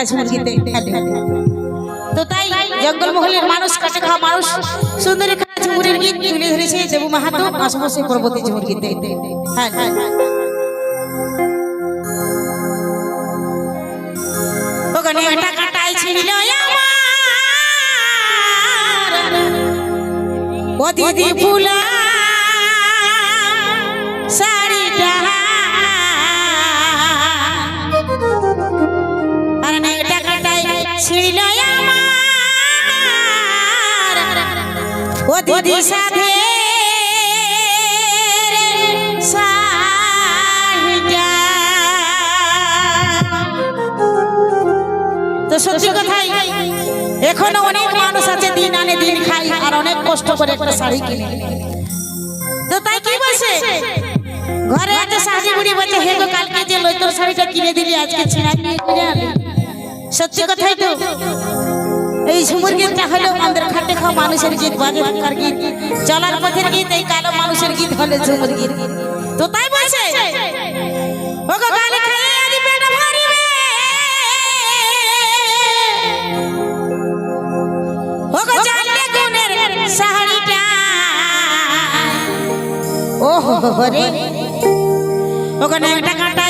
নাচ মুরগিতে তো তাই জঙ্গলমহলের মানুষ, কাছে খাওয়া মানুষ, সুন্দরী খাওয়া ঝুমুরের গীত তুলে ধরেছে দেবু মাহাতো আশেপাশে পরবর্তী ঝুমুরগীতে হ্যাঁ হ্যাঁ। ওখানে একটা কাটাই ছিঁড়ল আমার। ও ফুলা ও দিদি সাথে তো সত্যি কথাই এখনও অনেক মানুষ আছে দিন আনে দিন খাই আর অনেক কষ্ট করে একটা শাড়ি কিনে। তো তাই কি বলছে ঘরে আছে শাড়ি বুড়ি বলছে হে গো কালকে যে লইতর শাড়িটা কিনে দিলি আজকে ছিঁড়া সত্যি কথাই তো। এই ঝুমুর গীতটা হলো আমাদের খাটে খাওয়া মানুষের গীত বাজে ভাঙ্গার গীত, চলার পথের গীত, এই কালো মানুষের গীত হলো ঝুমুর গীত। তো তাই বলছে? ওখানে একটা কাটাই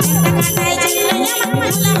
আমার বুলাম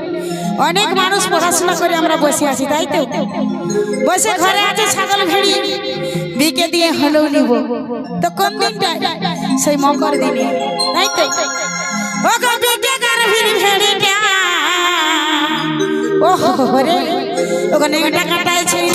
অনেক মানুষ পড়াশোনা করে আমরা বসে আছি, তাই তো? বসে ঘরে আছে ছাগল ভেড়ি, বিকে দিয়ে হলেও নিব। তো কোন দিনটা? সেই মকর দিনে, তাই তো? ও গো বিকে গার ভিড়ি ভেড়িটা ও হো হো রে, ওখানে একটা কাটাই ছিল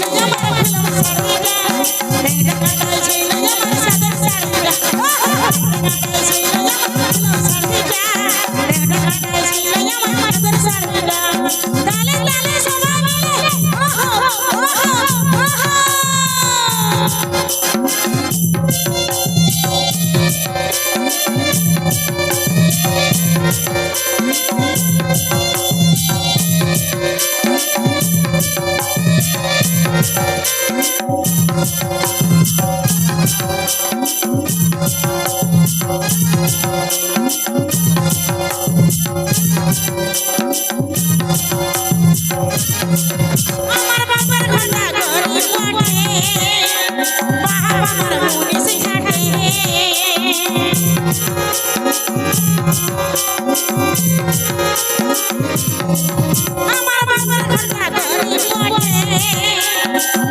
আমার বাবার ঘণ্টা গরি পড়ে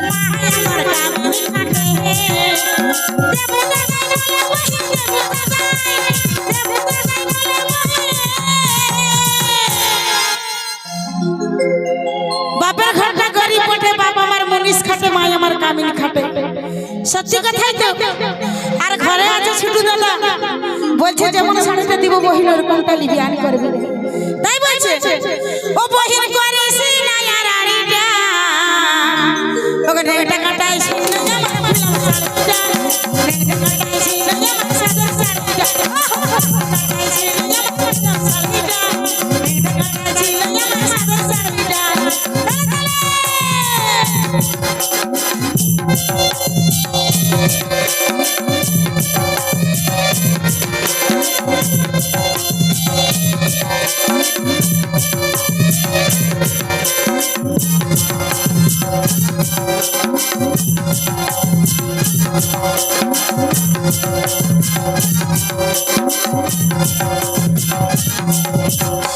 মা আমার কামিনী খাটে দেবু দাদাই বলে বহি দেবু দাদাই দেবু দাদাই বলে বহি বাপের ঘরটা গরিব পটে বাপ আমার মনীষ খাটে, মাই আমার কামিন খাটে। সত্যি কথাই তো, আর ঘরে আছে ছোট দাদা। বলছে যেমন শাড়িটা দিব বহিন ওরকমটা লিবিয়ান করবে। Música